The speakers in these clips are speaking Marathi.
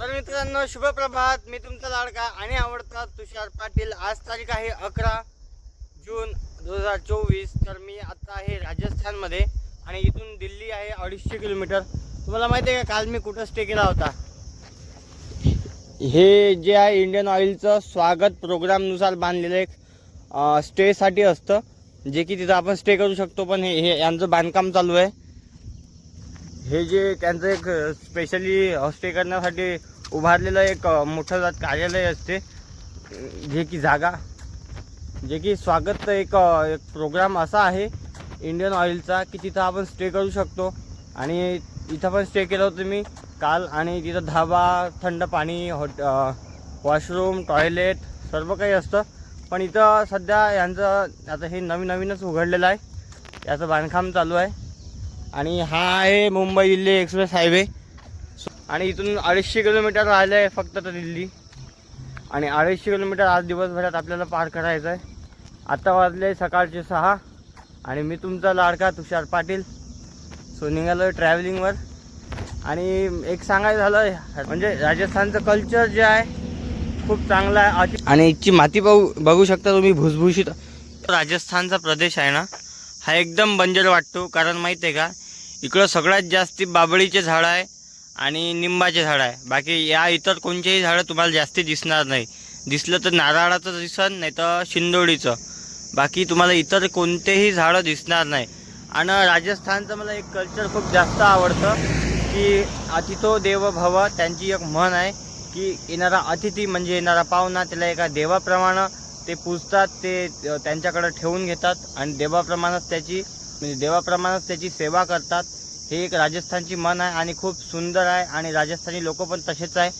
तर मित्रांनो शुभप्रभात मी तुमचा लाडका आणि आवडता तुषार पाटील. आज तारीख आहे अकरा जून दोन हजार चोवीस. तर मी आता आहे राजस्थानमध्ये आणि इथून दिल्ली आहे अडीचशे किलोमीटर. तुम्हाला माहिती आहे का काल मी कुठं स्टे केला होता? हे जे आहे इंडियन ऑइलचं स्वागत प्रोग्रामनुसार बांधलेलं एक स्टेसाठी असतं जे की तिथं आपण स्टे करू शकतो. पण हे हे यांचं बांधकाम चालू आहे. हे जे त्यांचं एक स्पेशली स्टे करण्यासाठी उभारलेलं एक मोठं जात कार्यालय असते. जे की जागा. जे की स्वागत एक एक प्रोग्राम असा आहे इंडियन ऑइलचा की तिथं आपण स्टे करू शकतो. आणि इथं पण स्टे केलं होतं मी काल आणि तिथं धाबा थंड पाणी हॉट वॉशरूम टॉयलेट सर्व काही असतं. पण इथं सध्या यांचं आता हे नवीन नवीनच उघडलेलं आहे. याचं बांधकाम चालू आहे. आणि हा आहे मुंबई दिल्ली एक्सप्रेस हायवे. आणि इथून अडीचशे किलोमीटर राहिलं आहे फक्त तर दिल्ली. आणि अडीचशे किलोमीटर आज दिवसभरात आपल्याला पार करायचं आहे आत्ता वाजले सकाळचे सहा. आणि मी तुमचा लाडका तुषार पाटील. सो निघालो आहे ट्रॅव्हलिंगवर आणि एक सांगायचं झालं म्हणजे राजस्थानचं कल्चर जे आहे खूप चांगलं आहे. आणि इथची माती बघू बघू शकता तुम्ही भुसभुशीत. राजस्थानचा प्रदेश आहे ना हा एकदम बंजर वाटतो. कारण माहिती आहे का इकडं सगळ्यात जास्ती बाबळीचे झाडं आहे आणि निंबाचे झाडं आहे. बाकी या इतर कोणतेही झाडं तुम्हाला जास्ती दिसणार नाही. दिसलं तर नारळाचं दिसन नाही तर शिंदोडीचं. बाकी तुम्हाला इतर कोणतेही झाडं दिसणार नाही. आणि राजस्थानचं मला एक कल्चर खूप जास्त आवडतं की अतिथो देव भव त्यांची एक म्हण आहे की येणारा अतिथी म्हणजे येणारा पाहुणा त्याला एका देवाप्रमाणे ते पूजतात ते त्यांच्याकडं ठेवून घेतात आणि देवाप्रमाणेच त्याची म्हणजे देवाप्रमाणेच त्याची सेवा करतात. हे एक राजस्थानची मन आहे आणि खूप सुंदर आहे आणि राजस्थानी लोक पण तसेच आहे.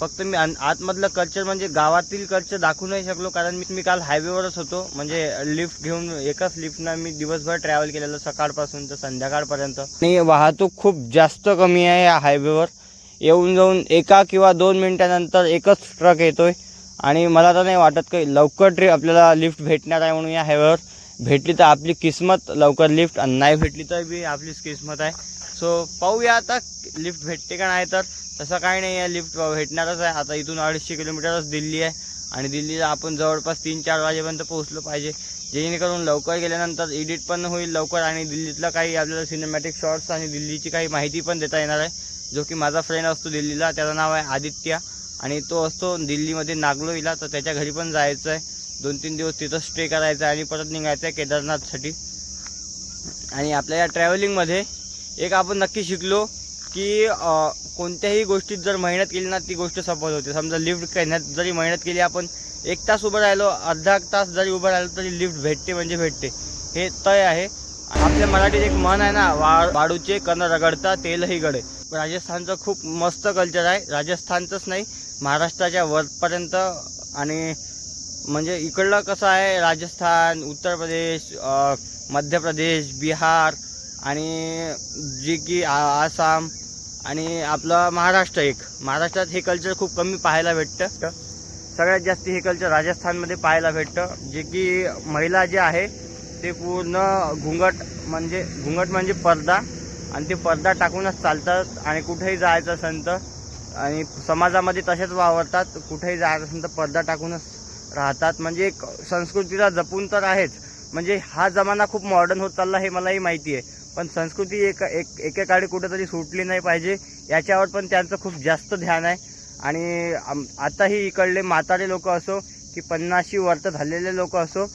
फक्त मी आतमधलं कल्चर म्हणजे गावातील कल्चर दाखवू नाही शकलो कारण मी मी काल हायवेवरच होतो. म्हणजे लिफ्ट घेऊन एकाच लिफ्टनं मी दिवसभर ट्रॅव्हल केलेलं सकाळपासून तर संध्याकाळपर्यंत. आणि वाहतूक खूप जास्त कमी आहे या हायवेवर येऊन जाऊन एका किंवा दोन मिनटानंतर एकच ट्रक येतोय. आणि मला तर नाही वाटत काही लवकर ट्री आपल्याला लिफ्ट भेटणार आहे म्हणून या हायवेवर भेटली तर आपली किस्मत लवकर लिफ्ट आणि नाही भेटली तर बी आपलीच किस्मत आहे. सो पाहूया आता लिफ्ट भेटते का नाही तर. तसं काही नाही आहे लिफ्ट भेटणारच आहे. आता इथून अडीचशे किलोमीटरच दिल्ली आहे. आणि दिल्लीला आपण जवळपास तीन चार वाजेपर्यंत पोहोचलो पाहिजे. जेणेकरून लवकर गेल्यानंतर एडिट पण होईल लवकर आणि दिल्लीतलं काही आपल्याला सिनेमॅटिक शॉर्ट्स आणि दिल्लीची काही माहिती पण देता येणार आहे. जो की माझा फ्रेंड असतो दिल्लीला त्याचं नाव आहे आदित्य. आणि तो असतो दिल्लीमध्ये नागलोईला तर त्याच्या घरी पण जायचं आहे. दोन तीन दिवस तिथं स्टे करायचं आहे आणि परत निघायचं आहे केदारनाथसाठी. आणि आपल्या या ट्रॅव्हलिंगमध्ये एक आपण नक्की शिकलो की कोणत्याही गोष्टीत जर मेहनत केली ना ती गोष्ट सफल होते. समजा लिफ्ट करण्यात जरी मेहनत केली आपण एक तास उभं राहिलो अर्धा तास जरी उभं राहिलो तरी लिफ्ट भेटते म्हणजे भेटते. हे तय आहे. आपल्या मराठीत एक मन आहे ना वा वाळूचे कण रगडता तेलही गडे राजस्थानचं खूप मस्त कल्चर आहे. राजस्थानचंच नाही महाराष्ट्राच्या वरपर्यंत आणि म्हणजे इकडलं कसं आहे राजस्थान उत्तर प्रदेश मध्य प्रदेश बिहार आणि जे की आ- आसाम आणि आपलं महाराष्ट्र एक. महाराष्ट्रात हे कल्चर खूप कमी पाहायला भेटतं. सगळ्यात जास्त हे कल्चर राजस्थानमध्ये पाहायला भेटतं. जे की महिला जे आहे ते पूर्ण घुंगट म्हणजे घुंगट म्हणजे पडदा आणि ते पडदा टाकूनच चालतात आणि कुठेही जायचं असेल तर आणि समाजामध्ये तसेच वावरतात. कुठेही जायचं असेल तर पडदा टाकूनच राहतात. म्हणजे एक संस्कृतीला जपून तर आहेच. म्हणजे हा जमाना खूप मॉडर्न होत चालला हे मलाही माहिती आहे. पण संस्कृती एक एक एकेकाळी कुठेतरी सुटली नाही पाहिजे. याच्यावर पण त्यांचं खूप जास्त ध्यान आहे. आणि आताही इकडले म्हातारे लोक असो की पन्नाशी वर्त झालेले लोक असो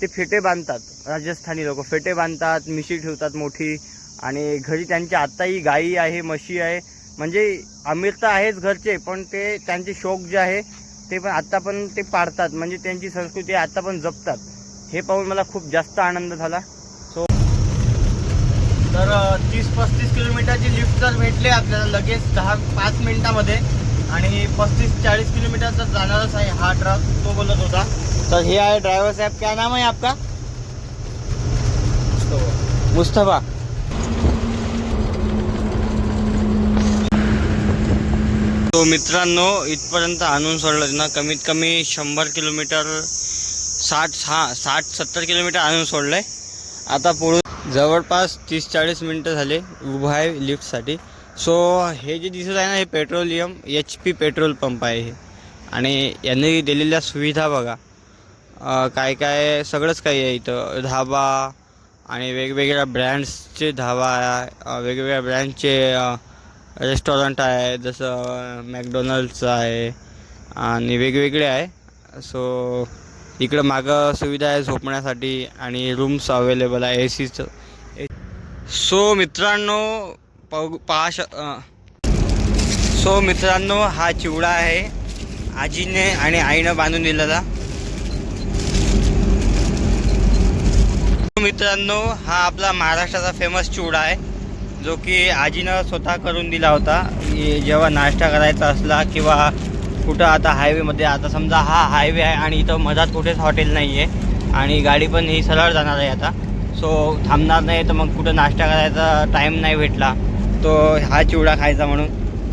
ते फेटे बांधतात. राजस्थानी लोक फेटे बांधतात मिशी ठेवतात मोठी. आणि घरी त्यांच्या आत्ताही गाई आहे म्हशी आहे. म्हणजे अमीर तर आहेच घरचे पण ते त्यांचे शौक जे आहे ते पण आत्ता पण ते पाळतात म्हणजे त्यांची संस्कृती आत्ता पण जपतात. हे पाहून मला खूप जास्त आनंद झाला. सो तर तीस पस्तीस किलोमीटरची लिफ्ट तर भेटले आपल्याला लगेच दहा पाच मिनिटामध्ये. आणि पस्तीस चाळीस किलोमीटर तर जाणारच आहे हा ट्रक तो बोलत होता. तर हे आहे ड्रायव्हर साहेब क्या नाम आहे आपका? मुस्तफा. तो मित्रांनो इथपर्यंत आणून सोडलं. ना कमीत कमी शंभर किलोमीटर साठ हा साठ सत्तर किलोमीटर आणून सोडलंय. आता पुढे जवळपास तीस चाळीस मिनटं झाले उभं आहे लिफ्टसाठी. सो हे जे दिसत आहे ना हे petroleum H P petrol pump आहे हे. आणि यांनी दिलेल्या सुविधा बघा. काय काय सगळंच काही आहे इथं. धाबा आणि वेगवेगळ्या ब्रँड्सचे धाबा वेगवेगळ्या ब्रँडचे रेस्टॉरंट आहे जसं मॅकडोनल्डचं आहे आणि वेगवेगळे आहे. सो इकडं मागं सुविधा आहे झोपण्यासाठी आणि रूम्स अवेलेबल आहे ए सीचं सो मित्रांनो पाहू पहा श सो मित्रांनो हा चिवडा आहे. आजीने आणि आईनं बांधून दिलेला. मित्रांनो हा आपला महाराष्ट्राचा फेमस चिवडा आहे. जो की आजीनं स्वतः करून दिला होता की जेव्हा नाश्ता करायचा असला किंवा कुठं आता हायवेमध्ये आता समजा हा हायवे आहे आणि इथं मधात कुठेच हॉटेल नाही आहे आणि गाडी पण ही सरळ जाणार आहे आता. सो थांबणार नाही तर मग कुठं नाश्ता करायचा टाईम नाही भेटला. तो हा चिवडा खायचा म्हणून.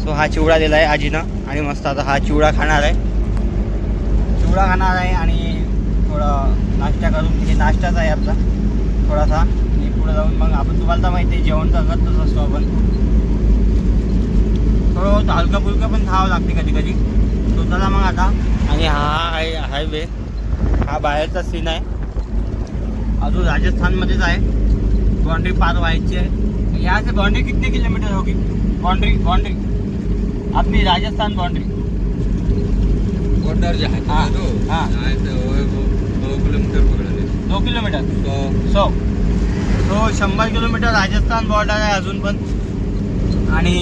सो हा चिवडा दिला आहे आजीनं आणि मस्त आता हा चिवडा खाणार आहे. चिवडा खाणार आहे आणि थोडं नाश्ता करून हे नाश्ताच आहे आपला थोडासा. पुढे जाऊन मग आपण तुम्हाला तर माहिती आहे जेवण तर करतच असतो आपण. थोडं हलका फुलकं पण खावं लागते कधी कधी. तो चला मग आता. आणि हा आहे हायवे हा बाहेरचा सीन आहे. अजून राजस्थानमध्येच आहे. बाउंड्री पार व्हायची आहे. से बाउंड्री कितने किलोमीटर होगी बाउंड्री बाउंड्री अपनी राजस्थान बाउंड्री बॉर्डर जे आहे? हा, हा. दो किलोमीटर पकडले. दो किलोमीटर. सो हो शंभर किलोमीटर राजस्थान बॉर्डर आहे अजून पण. आणि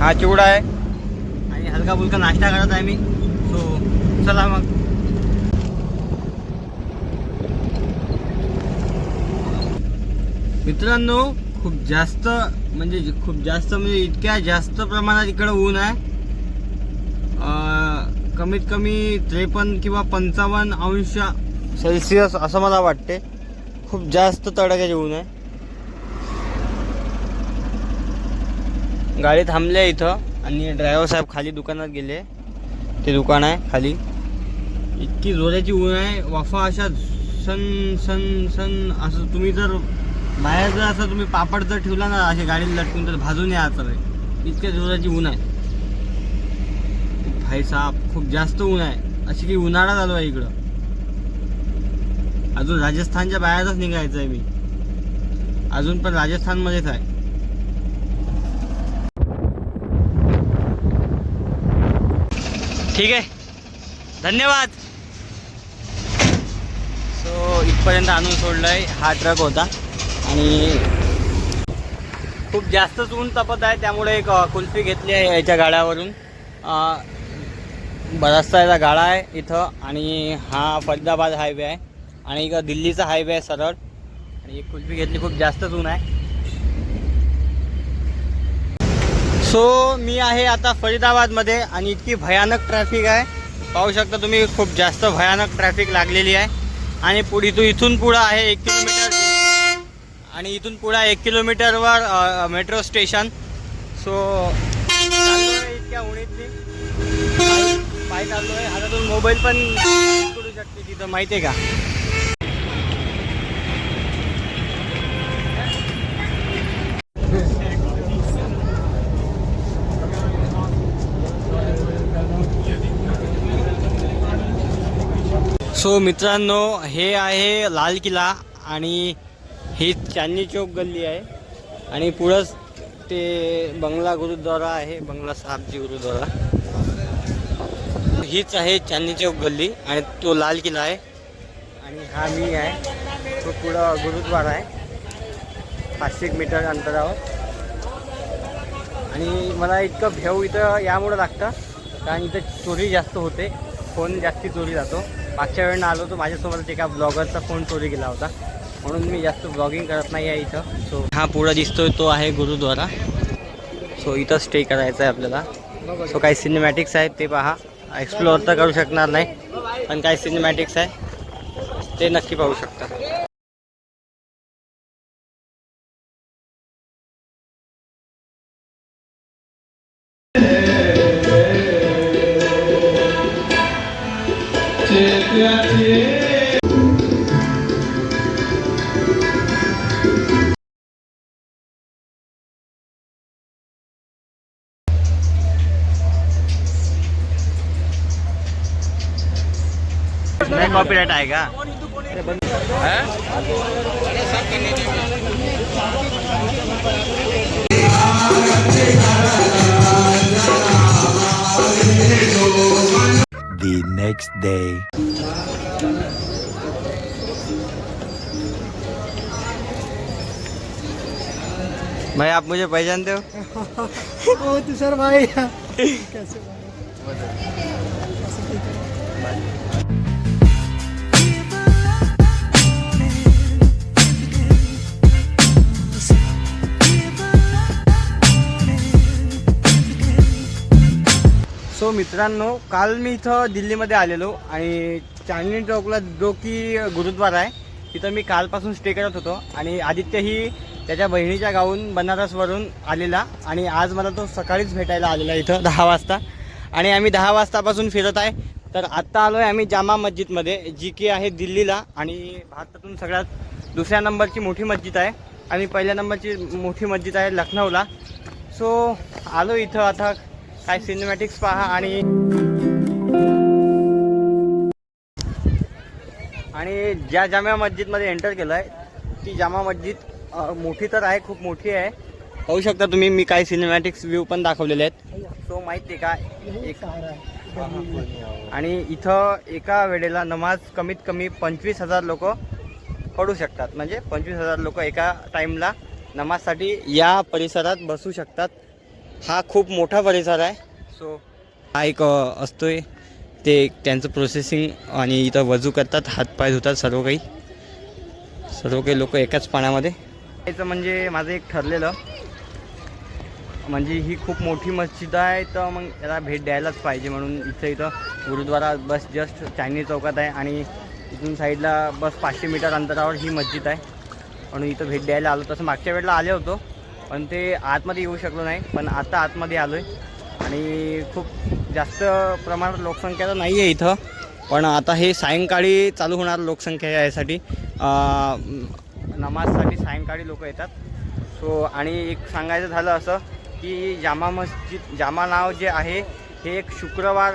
हा चिवडा आहे. आणि हलका फुलका नाश्ता करत आहे मी. सो चला मग. मित्रांनो खूप जास्त म्हणजे खूप जास्त म्हणजे इतक्या जास्त प्रमाणात इकडं ऊन आहे. कमीत कमी त्रेपन्न किंवा पंचावन्न अंश सेल्सिअस असं मला वाटते. खूप जास्त तडाख्याचे ऊन आहे गाडी थांबल्या इथं आणि ड्रायव्हर साहेब खाली दुकानात गेले. ते दुकान आहे खाली. इतकी जोराची ऊन आहे. वाफा अशा सन सन सन असं तुम्ही जर बाहेर जर असं तुम्ही पापड जर ठेवला ना असे गाडीला लटकून तर भाजून या आहे इतक्या जोराची ऊन आहे. भाई साहेब खूप जास्त ऊन आहे. अशी की उन्हाळा चालू आहे इकडं. अजून राजस्थानच्या बाहेरच निघायचं आहे मी. अजून पण राजस्थानमध्येच आहे. ठीक आहे. धन्यवाद. सो इथपर्यंत आणून सोडलंय हा ट्रक होता. आणि खूप जास्तच ऊन तपत आहे त्यामुळे एक कुल्फी घेतली आहे याच्या गाड्यावरून. बराचसा याचा गाडा आहे इथं आणि हा फरीदाबाद हायवे आहे. आणि इकडं दिल्लीचा हायवे आहे सरळ. आणि एक कुल्फी घेतली खूप जास्तच ऊन आहे. सो मी आहे आता फरीदाबादमध्ये आणि इतकी भयानक ट्रॅफिक आहे. पाहू शकता तुम्ही खूप जास्त भयानक ट्रॅफिक लागलेली आहे. आणि पुढे इथून इथून पुढं आहे एक किलोमीटर आणि इथून पुढं एक किलोमीटरवर मेट्रो स्टेशन सो इतक्या उणीतली. पाय पाय चाललो आहे आता तुम्ही मोबाईल पण करू शकते तिथं माहिती आहे का? सो मित्रांनो हे आहे लाल किल्ला आणि ही चांदनी चौक गल्ली आहे. आणि पुढंच ते बंगला गुरुद्वारा आहे बंगला साहबजी गुरुद्वारा. हीच आहे चांदनी चौक गल्ली आणि तो लाल किल्ला आहे. आणि हा मी आहे. तो पुढं गुरुद्वारा आहे. पाचशे एक मीटर अंतरावर. आणि मला इतकं भेव इथं यामुळं लागतं कारण इथं चोरी जास्त होते. फोन जास्ती चोरी जातो. मागच्या वेळेला आलो तो माझ्यासोबत एका ब्लॉगरचा फोन चोरी गेला होता. म्हणून मी जास्त ब्लॉगिंग करत नाही आहे इथं. सो हा पुढं दिसतोय तो आहे गुरुद्वारा. सो इथं स्टे करायचं आहे आपल्याला. सो काही सिनेमॅटिक्स आहेत ते पहा. एक्सप्लोअर तर करू शकणार नाही पण काही सिनेमॅटिक्स आहे ते नक्की पाहू शकता. कॉपीराइट आहे का The next day. भाई आप मुझे पहचानते हो? ओ तुषार भाई। कैसे? भाई सो मित्रांनो काल मी इथं दिल्लीमध्ये आलेलो आणि चांदणी चौकला जो की गुरुद्वारा आहे तिथं मी कालपासून स्टे करत होतो. आणि आदित्य ही त्याच्या बहिणीच्या गावून बनारसवरून आलेला आणि आज मला तो सकाळीच भेटायला आलेला इथं दहा वाजता. आणि आम्ही दहा वाजतापासून फिरत आहे. तर आत्ता आलो आहे आम्ही जामा मस्जिदमध्ये जी की आहे दिल्लीला आणि भारतातून सगळ्यात दुसऱ्या नंबरची मोठी मस्जिद आहे. आणि पहिल्या नंबरची मोठी मस्जिद आहे लखनौला. सो आलो इथं आता. काय सिनेमॅटिक्स पहा आणि आणि ज्या जाम्या मस्जिदमध्ये एंटर केलं आहे ती जामा मस्जिद मोठी तर आहे खूप मोठी आहे. पाहू शकता तुम्ही मी काही सिनेमॅटिक्स व्ह्यू पण दाखवलेले आहेत. सो माहिती आहे का एक आणि इथं एका वेळेला नमाज कमीत कमी पंचवीस हजार लोक पडू शकतात. म्हणजे पंचवीस हजार लोक एका टाईमला नमाजसाठी या परिसरात बसू शकतात. हा खूप मोठा परिसर आहे. सो हा एक अ, असतोय. ते त्यांचं प्रोसेसिंग आणि इथं वजू करतात हातपाय धुतात सर्व काही. सर्व काही लोक एकाच पाण्यामध्ये. याचं म्हणजे माझं एक ठरलेलं. म्हणजे ही खूप मोठी मस्जिद आहे तर मग याला भेट द्यायलाच पाहिजे म्हणून इथं इथं गुरुद्वारा बस जस्ट चायनी चौकात आहे आणि इथून साईडला बस पाचशे मीटर अंतरावर ही मस्जिद आहे. म्हणून इथं भेट द्यायला आलो. तसं मागच्या वेळेला आले होतो. पण ते आतमध्ये येऊ शकलो नाही पण आता आतमध्ये आलो आहे आणि खूप जास्त प्रमाणात लोकसंख्या तर नाही आहे इथं पण आता हे सायंकाळी चालू होणार लोकसंख्या यासाठी. नमाजसाठी सायंकाळी लोक येतात. सो आणि एक सांगायचं झालं असं की जामा मस्जिद जामा नाव जे आहे हे एक शुक्रवार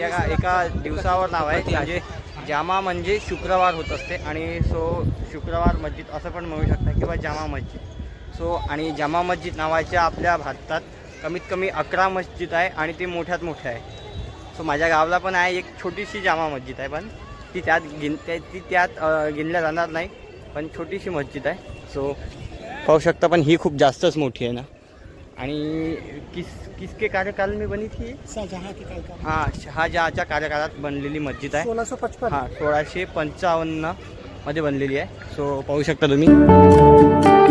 या एका दिवसावर नाव आहे. म्हणजे जामा म्हणजे शुक्रवार होत असते. आणि सो शुक्रवार मस्जिद असं पण म्हणू शकता किंवा जामा मस्जिद. सो आणि जामा मस्जिद नावाच्या आपल्या भारतात कमीत कमी अकरा मस्जिद आहे आणि ती मोठ्यात मोठ्या आहे. सो माझ्या गावाला पण आहे एक छोटीशी जामा मस्जिद आहे पण ती त्यात गिन ती त्यात गिनल्या जाणार नाही पण छोटीशी मस्जिद आहे. सो पाहू शकता पण ही खूप जास्तच मोठी आहे ना. आणि किस किसके कार्यकाल में बनी थी? हां शहाजहाच्या कार्यकाळात बनलेली मस्जिद आहे. सोलह सौ पचपन. हां सोळाशे पंचावन्नमध्ये बनलेली आहे. सो पाहू शकता तुम्ही.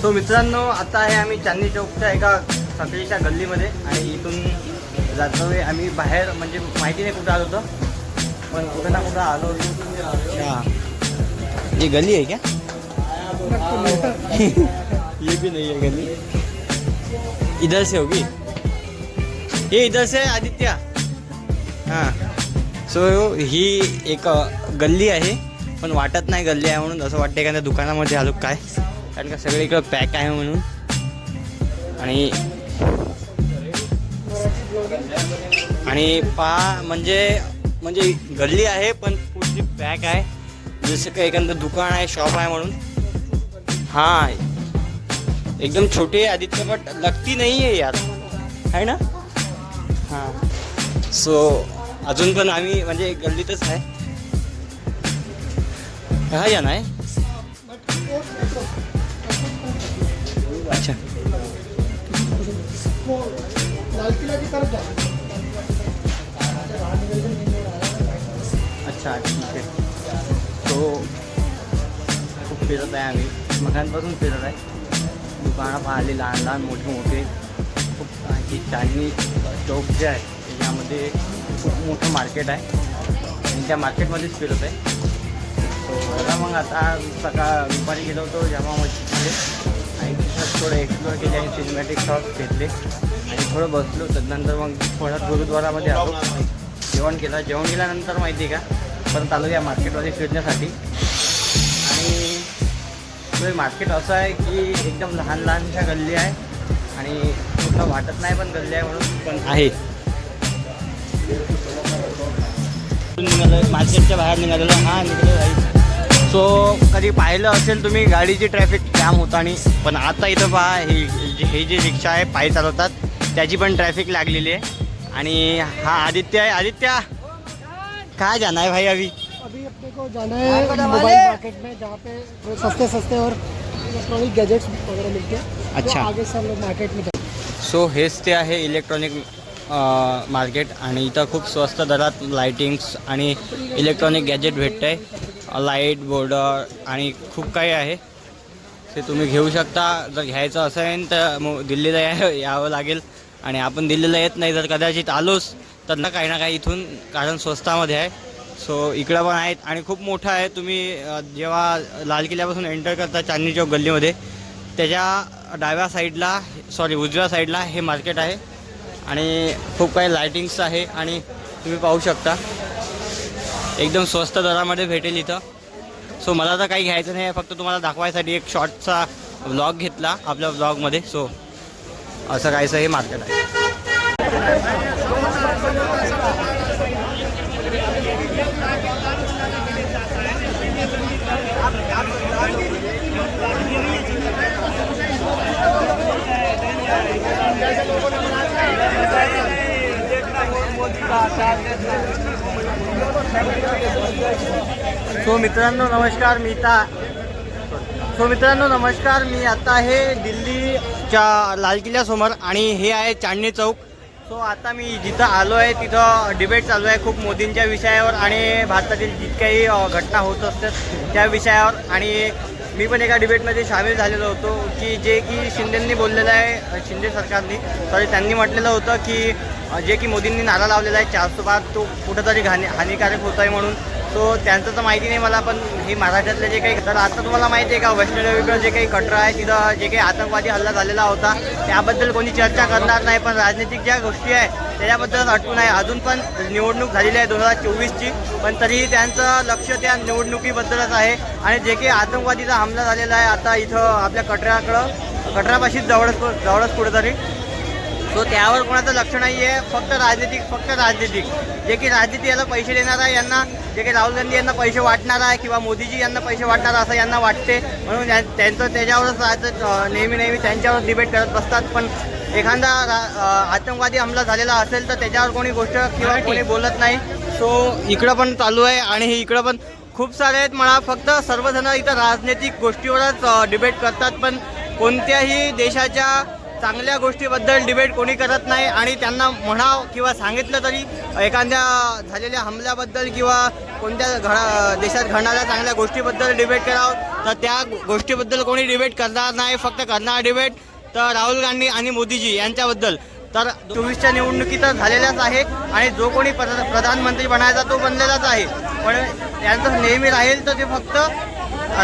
सो मित्रांनो आता आहे आम्ही चांदणी चौकच्या एका साखळीच्या गल्लीमध्ये आणि इथून जातोय आम्ही बाहेर म्हणजे माहिती नाही कुठं आलो होतो पण कुठं ना कुठं आलो होतो. अच्छा ये गली क्या ये भी नाही आहे गल्ली. इधर से होगी ये इधर से आदित्य. हां. सो ही एक गल्ली आहे पण वाटत नाही गल्ली आहे म्हणून असं वाटतं एखाद्या दुकानामध्ये आलो काय. कारण का सगळे इकडं पॅक आहे म्हणून. आणि आणि पहा म्हणजे म्हणजे गल्ली आहे पण पुढची पॅक आहे. जसं काही एखादं दुकान आहे शॉप आहे म्हणून. हां. एकदम छोटे आहे आदित्य बट लगती नाही आहे यार. आहे ना? हां. सो अजून पण आम्ही म्हणजे गल्लीतच आहे. हा या नाही? अच्छा। लाल किला की तरफ़ अच्छा ठीक आहे तो खूप फिरत आहे आम्ही मगांपासून फिरत आहे दुकानं पाहिली लहान लहान मोठे मोठे खूप ही चांदणी चौक जे आहे त्याच्यामध्ये खूप मोठं मार्केट आहे आणि त्या मार्केटमध्येच फिरत आहे सो बघा मग आता सकाळ दुपारी गेलो होतो जामा मस्जिदमध्ये थोडं एक्सप्लोअर केले आणि सिनेमॅटिक शॉट्स घेतले. आणि थोडं बसलो. त्यानंतर मग थोडं गुरुद्वारामध्ये आलो. जेवण केलं. जेवण केल्यानंतर माहिती आहे का? परत आलो या मार्केटमध्ये फिरण्यासाठी. आणि म्हणजे मार्केट असं आहे की एकदम लहान लहानशा गल्ली आहे. आणि कुठं वाटत नाही पण गल्ली आहे म्हणून पण आहे. निघालं मार्केटच्या बाहेर निघालेलं. हा निघालं जाईल सो कधी पाहिलं असेल तुम्ही गाडीची ट्रॅफिक जाम होता आणि पण आता इथं पहा हे जे- हे जे रिक्षा आहे पायी चालवतात त्याची पण ट्रॅफिक लागलेली आहे. आणि हा आदित्य आहे. आदित्य! काय जाना है भाई अभी? अभी अपने को जाना है मोबाइल मार्केट में जहाँ पे सस्ते सस्ते और इलेक्ट्रॉनिक गैजेट्स वगैरह मिलते अच्छा। आगे लोग मार्केट में सो हेच ते आहे इलेक्ट्रॉनिक मार्केट आणि इथं खूप स्वस्त दरात लाईटिंग्स आणि इलेक्ट्रॉनिक गॅजेट भेटतं आहे लाइट बोर्ड आणि खूप काही आहे. ते तुम्ही घेऊ शकता. जर घ्यायचं असेल तर दिल्लीला या यावं लागेल. आणि आपण दिल्लीला येत नाही जर कदाचित आलोच तर ना काही ना काही इथून कारण स्वस्तामध्ये आहे. सो इकडं पण आहेत आणि खूप मोठं आहे. तुम्ही जेव्हा लाल किल्ल्यापासून एंटर करता चांदणी चौक गल्लीमध्ये त्याच्या डाव्या साईडला सॉरी उजव्या साईडला हे मार्केट आहे. आणि खूप काही लायटिंग्स आहे आणि तुम्ही पाहू शकता. एकदम स्वस्त दरामध्ये भेटेल इथं. सो मला तर काही घ्यायचं नाही आहे फक्त तुम्हाला दाखवायसाठी एक शॉर्टचा व्लॉग घेतला आपल्या व्लॉगमध्ये सो असं काहीसं हे मार्केट आहे. सो मित्रांनो नमस्कार मी ता सो मित्रांनो नमस्कार मी आता आहे दिल्लीच्या लाल किल्ल्यासमोर आणि हे आहे चांदणी चौक. सो आता मी जिथं आलो आहे तिथं डिबेट चालू आहे खूप मोदींच्या विषयावर आणि भारतातील जितक्याही घटना होत असतात त्या विषयावर. आणि मी पण एका डिबेटमध्ये सामील झालेलो होतो की जे की शिंदेंनी बोललेलं आहे शिंदे सरकारनी. सॉरी त्यांनी म्हटलेलं होतं की जे की मोदींनी नारा लावलेला आहे चारशे बार तो कुठंतरी घाणी हानिकारक होत आहे म्हणून. सो त्यांचं तर माहिती नाही मला पण हे महाराष्ट्रातले जे काही तर आता तुम्हाला माहिती आहे का वैष्णोदेवीकडं जे काही कटरा आहे तिथं जे काही आतंकवादी हल्ला झालेला होता त्याबद्दल कोणी चर्चा करणार नाही पण राजनीतिक ज्या गोष्टी आहे त्याच्याबद्दल अटकून आहे. अजून पण निवडणूक झालेली आहे दोन हजार चोवीसची पण तरीही त्यांचं लक्ष त्या निवडणुकीबद्दलच आहे. आणि जे काही आतंकवादीचा हमला झालेला आहे आता इथं आपल्या कटराकडं कटरापाशीच जवळच जवळच कुठेतरी. सो त्यावर कोणाचं लक्ष नाही आहे फक्त राजनीतिक फक्त राजनीतिक. जे की राजनीती याला पैसे देणार आहे यांना जे काही राहुल गांधी यांना पैसे वाटणार आहे किंवा मोदीजी यांना पैसे वाटणार असं यांना वाटते. म्हणून या- त्यांचं त्याच्यावरच नेहमी नेहमी त्यांच्यावर डिबेट करत बसतात. पण एखादा आतंकवादी हमला झालेला असेल तर त्याच्यावर कोणी गोष्ट किंवा कोणी बोलत नाही. सो इकडं पण चालू आहे आणि हे इकडं पण खूप सारे आहेत. म्हणा फक्त सर्वजण इथं राजनैतिक गोष्टीवरच डिबेट करतात. पण कोणत्याही देशाच्या चांगल्या गोष्टीबद्दल डिबेट कोणी करत नाही आणि त्यांना म्हणाव किंवा सांगितलं तरी एखाद्या झालेल्या हमल्याबद्दल किंवा कोणत्या घडा देशात घडणाऱ्या चांगल्या गोष्टीबद्दल डिबेट करावं तर त्या गोष्टीबद्दल कोणी डिबेट करणार नाही फक्त करणार डिबेट तर राहुल गांधी आणि मोदीजी यांच्याबद्दल. तर चोवीसच्या निवडणुकी तर झालेल्याच आहे आणि जो कोणी प्रधानमंत्री बनायचा तो बनलेलाच आहे. पण त्यांचं नेहमी राहील तर ते फक्त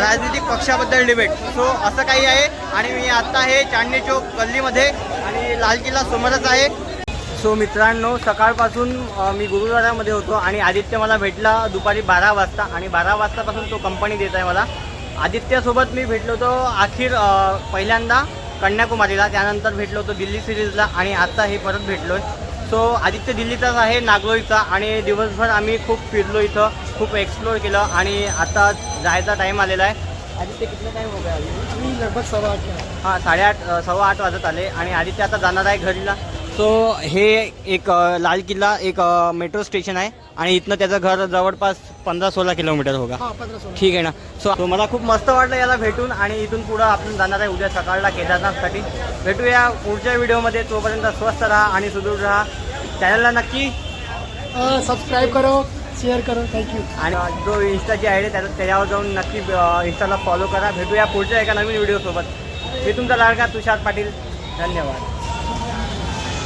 राजनीतिक पक्षाबद्दल डिबेट सो असं काही आहे. आणि मी आत्ता आहे चांदणी चौक गल्लीमध्ये. आणि लाल किल्ला समोरच आहे. सो मित्रांनो सकाळपासून मी गुरुद्वारामध्ये होतो. आणि आदित्य मला भेटला दुपारी बारा वाजता. आणि बारा वाजतापासून तो कंपनी देत आहे मला. आदित्यसोबत मी भेटलो होतो अखेर पहिल्यांदा कन्याकुमारीला. त्यानंतर भेटलो होतो दिल्ली सिरीजला आणि आत्ता हे परत भेटलो आहे सो आदित्य दिल्लीचाच आहे नागलोईचा आणि दिवसभर आम्ही खूप फिरलो इथं खूप एक्सप्लोर केलं आणि आता जायचा टाईम आलेला आहे. आदित्य किती टाईम हो गया? लगभग सवा आठ। हां साडेआठ सव्वा आठ वाजत आले आणि आदित्य आता जाणार आहे घरीला. सो हे एक लाल किल्ला एक मेट्रो स्टेशन आहे आणि इथनं त्याचं घर जवळपास पंधरा सोळा किलोमीटर होगा. हाँ ठीक आहे ना? सो so, मला खूप मस्त वाटलं याला भेटून आणि इथून पुढं आपण जाणार आहे उद्या सकाळला केदारनाथसाठी. भेटूया पुढच्या व्हिडिओमध्ये तोपर्यंत स्वस्त राहा आणि सुदृढ राहा. चॅनलला नक्की सब्सक्राइब करो शेअर करो थँक्यू आणि जो इंस्टाची आय डी त्याच्या त्याच्यावर जाऊन नक्की इंस्टाला फॉलो करा. भेटूया पुढच्या एका नवीन व्हिडिओसोबत. मी तुमचा लाडका तुषार पाटील. धन्यवाद.